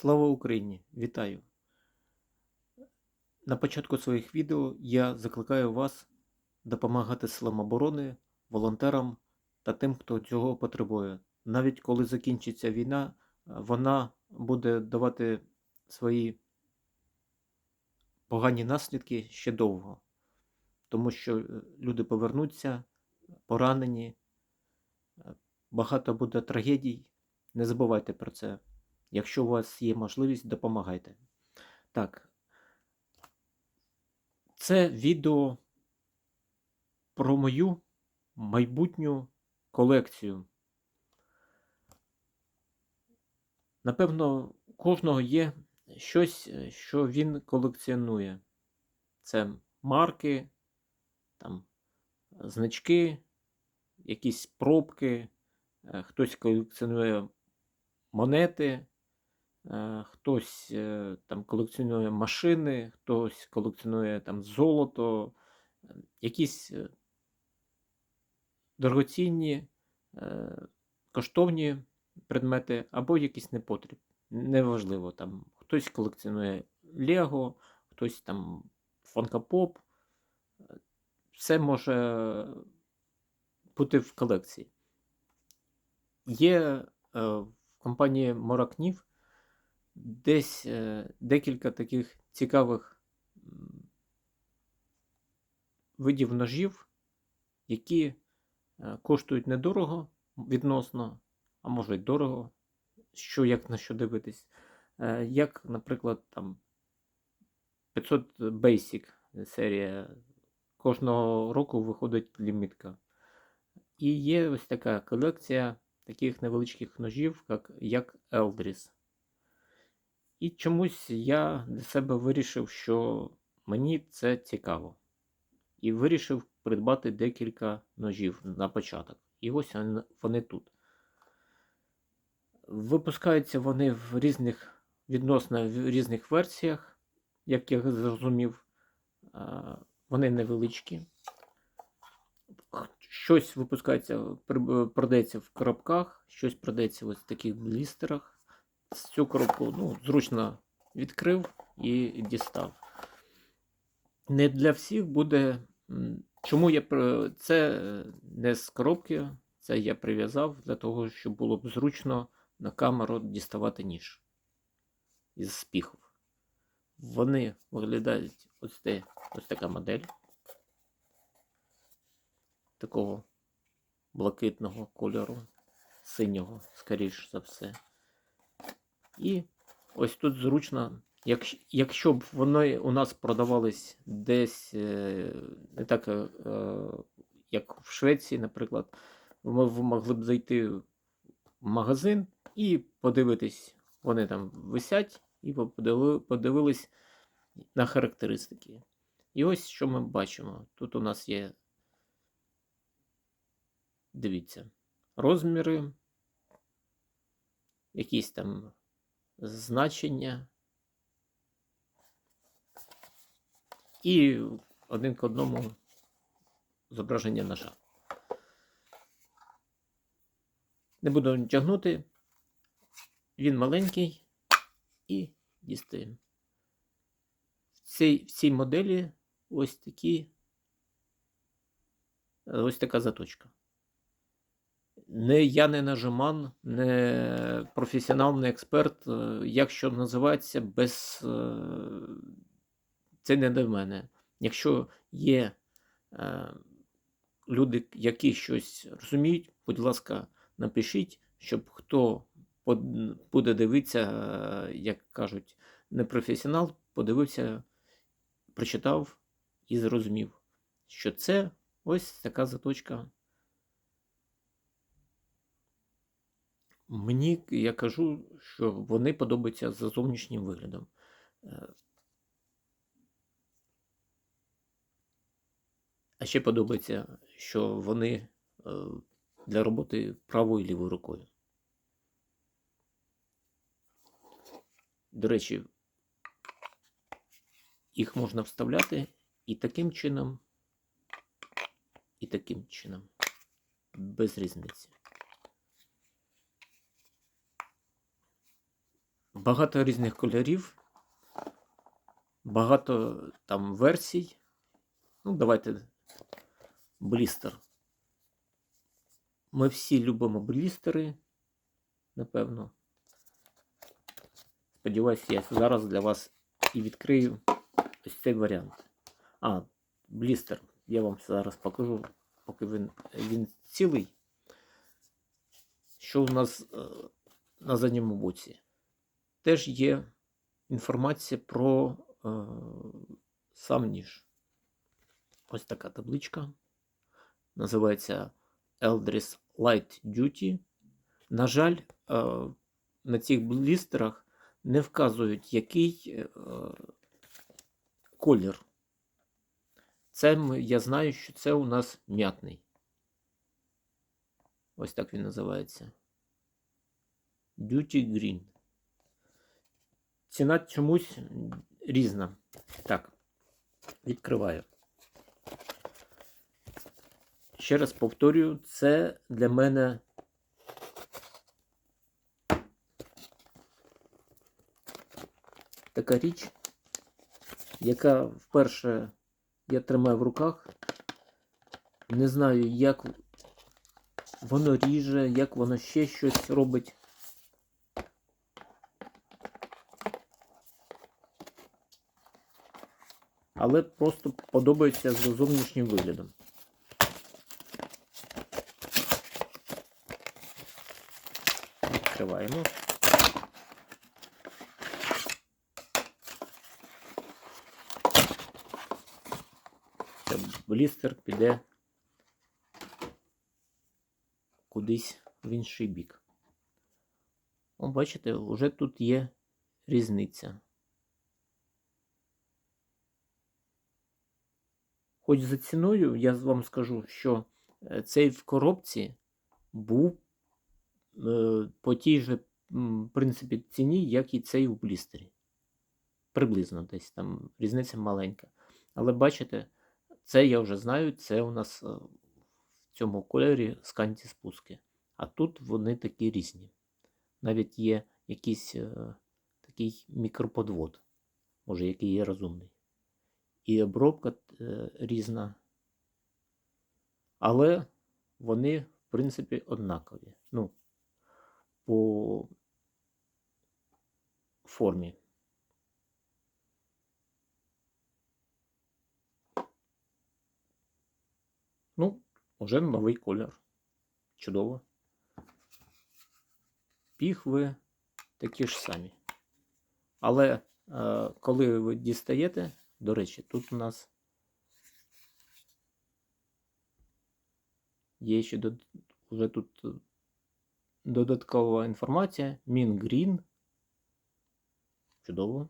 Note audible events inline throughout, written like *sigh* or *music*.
Слава Україні! Вітаю! На початку своїх відео я закликаю вас допомагати силам оборони, волонтерам та тим, хто цього потребує. Навіть коли закінчиться війна, вона буде давати свої погані наслідки ще довго, тому що е, люди повернуться поранені, е, багато буде трагедій. Не забувайте про це. Якщо у вас є можливість, допомагайте. Так. Це відео про мою майбутню колекцію. Напевно, у кожного є щось, е, що він колекціонує. Це марки, там, значки, якісь пробки, е, хтось колекціонує монети, хтось е, там колекціонує машини, хтось колекціонує там золото, е, якісь е, дорогоцінні, е, коштовні предмети або якийсь непотріб. Неважливо, там хтось колекціонує Лего, хтось там фанкапоп. Все може бути в колекції. Є е, в компанії Моракнів десь е, декілька таких цікавих видів ножів, які е, коштують недорого відносно, а може й дорого, що як на що дивитись. Е, Як, наприклад, там 500 Basic серія. Кожного року виходить лімітка. І є ось така колекція таких невеличких ножів, як, Eldris. І чомусь я для себе вирішив, що мені це цікаво. І вирішив придбати декілька ножів на початок. І ось вони- тут. Випускаються вони в різних відносно в різних версіях, як я зрозумів. Вони невеличкі. Щось випускається, продається в коробках, щось продається ось в таких блістерах. Цю коробку ну, зручно відкрив і дістав. Не для всіх буде. Чому я це не з коробки, це я прив'язав для того, щоб було б зручно на камеру діставати ніж із спіхов. Вони виглядають ось, те, ось така модель такого блакитного кольору, синього, скоріш за все. І ось тут зручно, якщо, б вони у нас продавались десь е, не так, е, як в Швеції, наприклад, ми могли б зайти в магазин і подивитись, вони там висять, і подивились на характеристики. І ось що ми бачимо. Тут у нас є, дивіться, розміри, якісь там значення. І один к одному зображення ножа. Не буду тягнути. Він маленький і дістаємо. В цій, в цій моделі ось такі ось така заточка. Не я не нажиман, не професіонал, не експерт. е, Якщо називається без. е, Це не до мене. Якщо є е, люди, які щось розуміють, будь ласка, напишіть, щоб хто буде дивитися, е, як кажуть, не професіонал, подивився, прочитав і зрозумів, що це ось така заточка. Мені я кажу, що вони подобаються за зовнішнім виглядом. Е, А ще подобається, що вони е, для роботи правою і лівою рукою. До речі, їх можна вставляти і таким чином, і таким чином. Без різниці. Багато різних кольорів, багато там версій. Ну, давайте блістер. Ми всі любимо блістери, напевно. Сподіваюсь, я зараз для вас і відкрию ось цей варіант. А, блістер. Я вам зараз покажу, поки він, він цілий. Що у нас е, на задньому боці? Теж є інформація про е, сам ніж. Ось така табличка. Називається Eldris Light Duty. На жаль, е, на цих блістерах не вказують, який е, колір. Це я знаю, що це у нас м'ятний. Ось так він називається. Duty Green. Ціна чомусь різна. Так, відкриваю. Ще раз повторюю, це для мене така річ, яка вперше я тримаю в руках. Не знаю, як воно ріже, як воно ще щось робить. Але просто подобається з зовнішнім виглядом. Відкриваємо. Блістер піде кудись в інший бік. О, бачите, вже тут є різниця. Хоч за ціною я вам скажу, що е, цей в коробці був е, по тій же принципі ціні, як і цей у блістері. Приблизно десь там різниця маленька. Але бачите, це я вже знаю, це у нас е, в цьому кольорі сканті спуски. А тут вони такі різні. Навіть є якийсь такий мікроподвод, може, який є розумний. І обробка е, різна. Але вони, в принципі, однакові. Ну, по формі. Ну, вже новий колір. Чудово. Піхви такі ж самі. Але е, коли ви дістаєте, до речі, тут у нас є ще дод... вже тут додаткова інформація. Мінгрін. Чудово.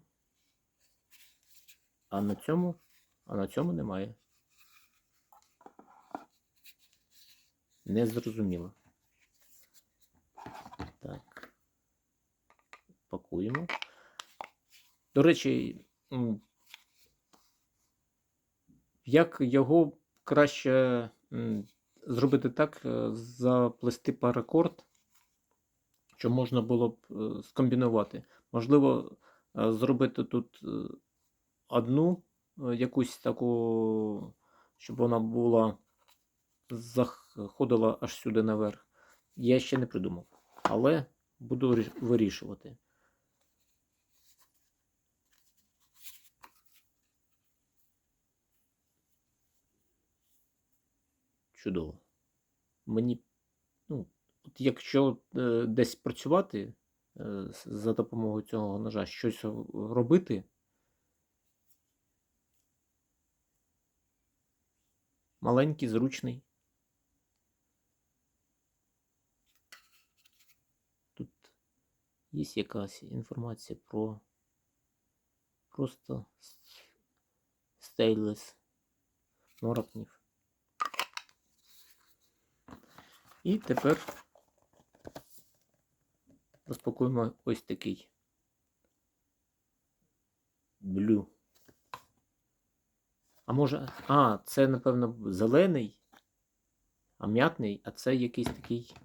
А на цьому, а на цьому немає. Не зрозуміло. Так. Пакуємо. До речі, як його краще зробити так, е, заплести паракорд, що можна було б е, скомбінувати. Можливо, е, зробити тут одну якусь таку, щоб вона була заходила аж сюди наверх. Я ще не придумав, але буду вирішувати. Чудово. Мені, ну, от якщо е, десь працювати е, за допомогою цього ножа, щось робити, маленький, зручний. Тут є якась інформація про просто стейлес норокнів. І тепер розпакуємо ось такий блю. А може. А, це, напевно, зелений, а м'ятний, а це якийсь такий.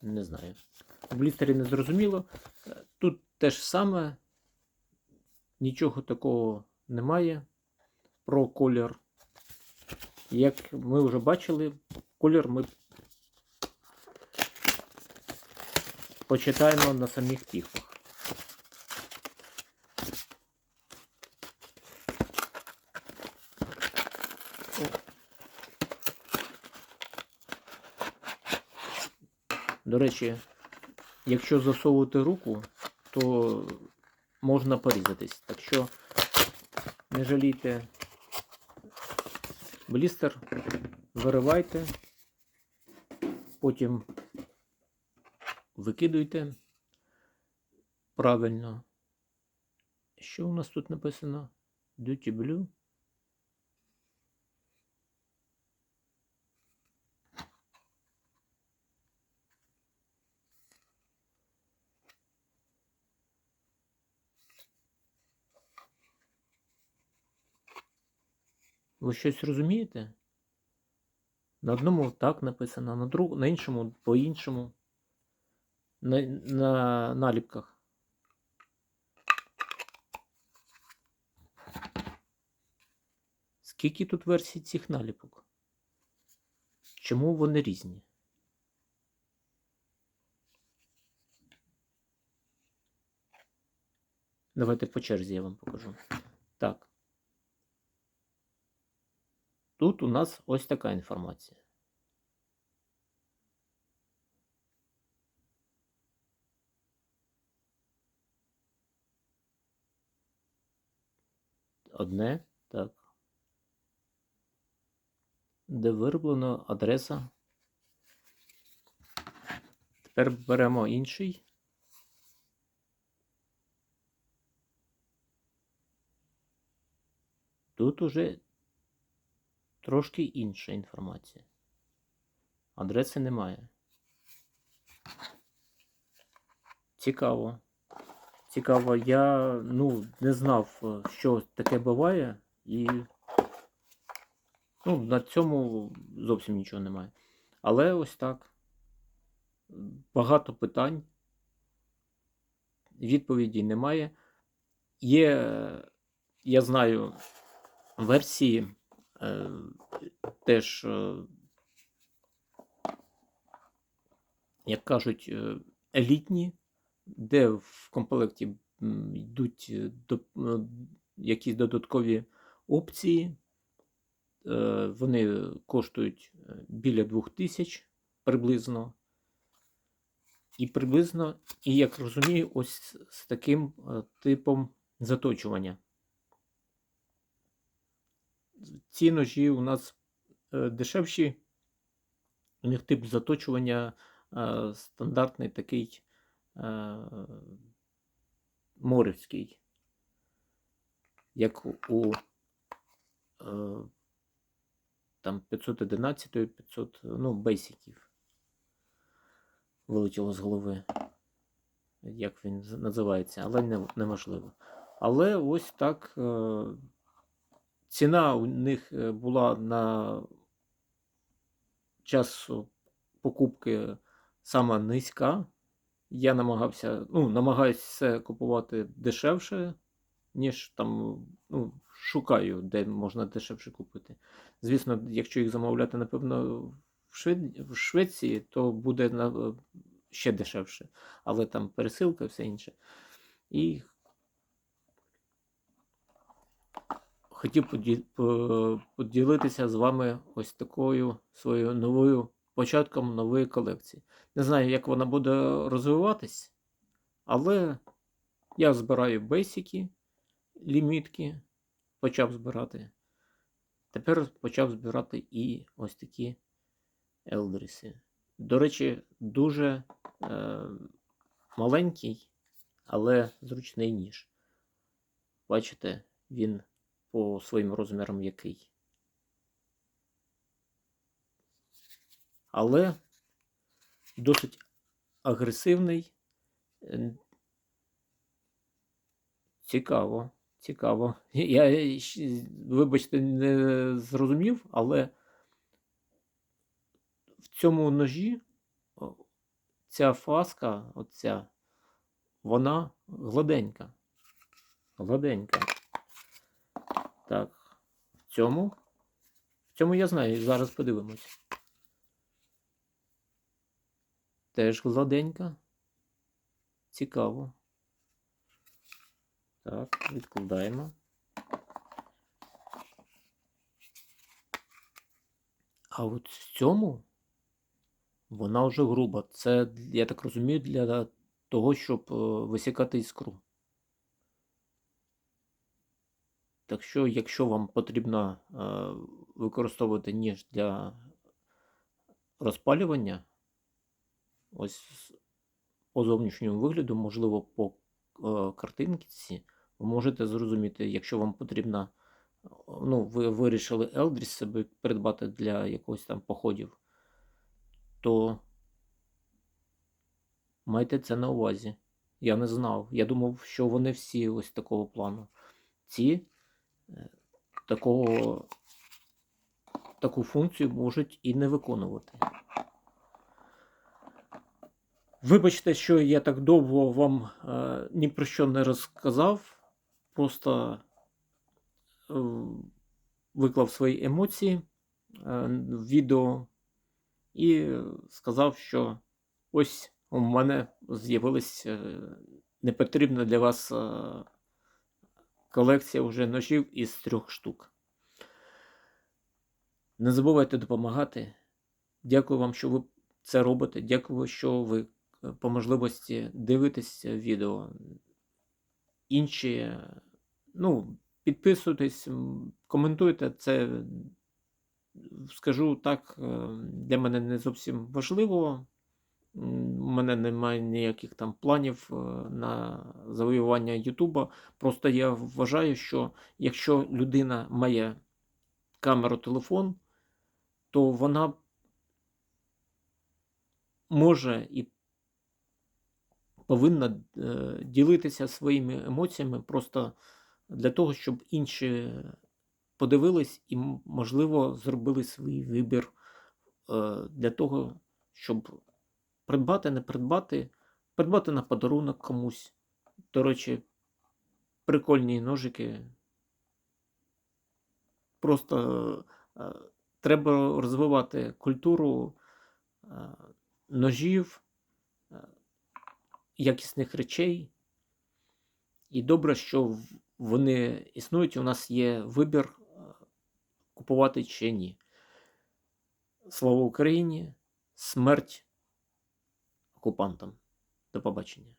Не знаю. У блістері не зрозуміло. Тут те ж саме. Нічого такого немає про колір. Як ми вже бачили, колір ми почитаємо на самих піхвах. До речі, якщо засовувати руку, то можна порізатись. Так що не жалійте блістер, виривайте, потім викидуйте правильно. Що у нас тут написано? Duty Blue. Ви щось розумієте? На одному так написано, на, друг... на іншому по-іншому. На, на наліпках. Скільки тут версій цих наліпок? Чому вони різні? Давайте по черзі я вам покажу. Так. Тут у нас ось така інформація. Одне, так. Де вироблена адреса. Тепер беремо інший. Тут уже трошки інша інформація. Адреси немає. Цікаво. Цікаво, я ну, не знав, е, що таке буває, і ну, на цьому зовсім нічого немає. Але ось так. Багато питань. Відповіді немає. Є, я знаю, версії теж, е, як кажуть, е, елітні, де в комплекті йдуть е, е, якісь додаткові опції. Е, Вони коштують е, біля 2000 приблизно. І приблизно, і як розумію, ось з таким е, типом заточування. Ці ножі у нас е, дешевші. У них тип заточування е, стандартний такий е, морівський, як у там 511 500, ну, бейсиків. Вилетіло з голови, як він називається, але не, неможливо. Але ось так. Е, ціна у них е, була на час покупки сама низька. Я намагався, ну, намагаюся все купувати дешевше, ніж там, ну, шукаю, де можна дешевше купити. Звісно, якщо їх замовляти, напевно, в, Швед... в Швеції, то буде на... ще дешевше. Але там пересилка все інше. І хотів поділитися з вами ось такою своєю новою початком нової колекції. Не знаю, як вона буде розвиватись, але я збираю бейсики, лімітки, почав збирати. Тепер почав збирати і ось такі елдріси. До речі, дуже е, маленький, але зручний ніж. Бачите, він по своїм розмірам який. Але досить агресивний. Е, Цікаво, цікаво. *laughs* Я, вибачте, не зрозумів, але в цьому ножі ця фаска, оця, вона гладенька. Гладенька. Так, в цьому. В цьому я знаю, зараз подивимось. Теж гладенька. Цікаво. Так, відкладаємо. А от в цьому вона вже груба. Це, я так розумію, для того, щоб е, висікати іскру. Так що, якщо вам потрібно е, використовувати ніж для розпалювання, ось по зовнішньому вигляду, можливо, по е, картинці, ви можете зрозуміти, якщо вам потрібно, ну, ви вирішили Елдріс собі придбати для якогось там походів, то майте це на увазі. Я не знав. Я думав, що вони всі ось такого плану. Ці такого, таку функцію можуть і не виконувати. Вибачте, що я так довго вам е, ні про що не розказав. Просто е, виклав свої емоції е, в відео і сказав, що ось у мене з'явилась е, непотрібна для вас е, колекція вже ножів із трьох штук. Не забувайте допомагати. Дякую вам, що ви це робите. Дякую, що ви е, по можливості дивитесь відео. Інші, ну, підписуйтесь, коментуйте. Це, скажу так, е, для мене не зовсім важливо. У мене немає ніяких там планів е, на завоювання Ютуба. Просто я вважаю, що якщо людина має камеру, телефон, то вона може і повинна е, ділитися своїми емоціями просто для того, щоб інші подивились і, можливо, зробили свій вибір е, для того, щоб придбати, не придбати, придбати на подарунок комусь. До речі, прикольні ножики. Просто е, треба розвивати культуру е, ножів, е, якісних речей. І добре, що вони існують, у нас є вибір е, купувати чи ні. Слава Україні! Смерть окупантам! До побачення!